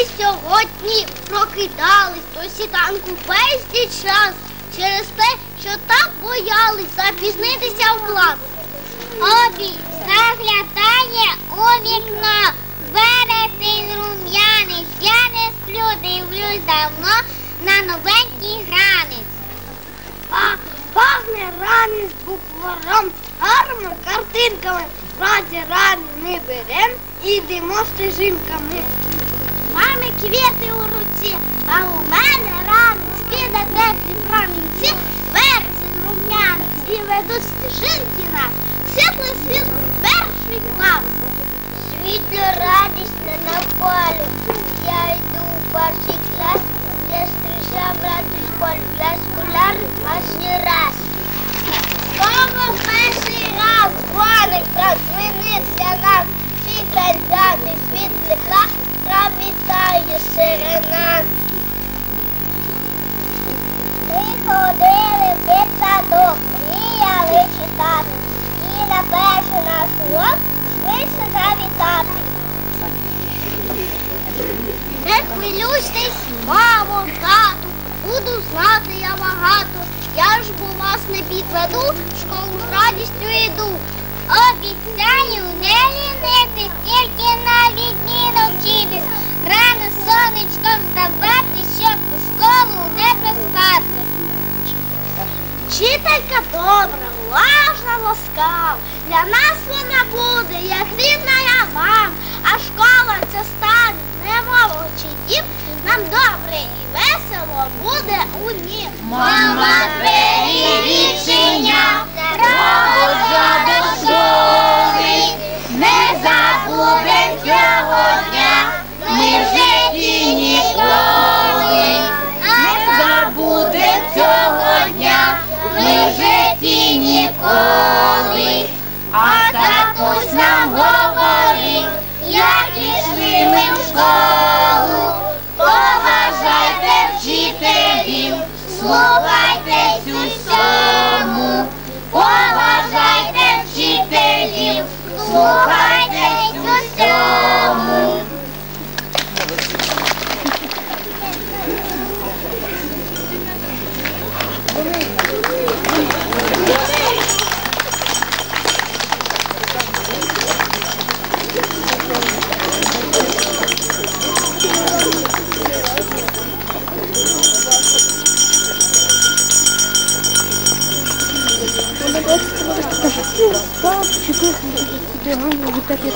Сьогодні прокидались до сіданку безліч раз через те, що так боялись запізнитися в клас. Обі заглядає у вікно, вересень рум'яний, я не сплю, дивлюсь давно на новенький гранець. Пахне ранець букваром, гарними картинками. Раді рани ми берем і йдемо стежинками. Мами квіти у руці, а у мене ранець піде теплі промінці, вересень рум'янець і ведуть стежинки нас. Світлий світ перший клас. Світло радісне на полю, я йду в перший клас, я зустрічав раду школу, я школяр перший раз. Кого перший раз дзвоник прозвинився нам, всі пензаний світлий клас, вітає сирена. Ми ходили в дитсадок, мріяли читати, і на перший наш урок швидше завітати. Не хвилюйтесь, мамо, тату, буду знати я багато. Я ж бо вас не підведу, в школу з радістю йду. Обіцяю не лінитись, тільки сонечком щоб у школу не проспати. Вчителька добра, уважна, ласкава. Для нас вона буде, як рідна вам. А школа це стане немов чи дім. Нам добре і весело буде у ній. Мама двері ніколи, а татусь нам говорив, як ішли ми в школу, поважайте вчителів, слухайте цю сьому, поважайте вчителів, слухайтесь Tu peux te rendre au tapis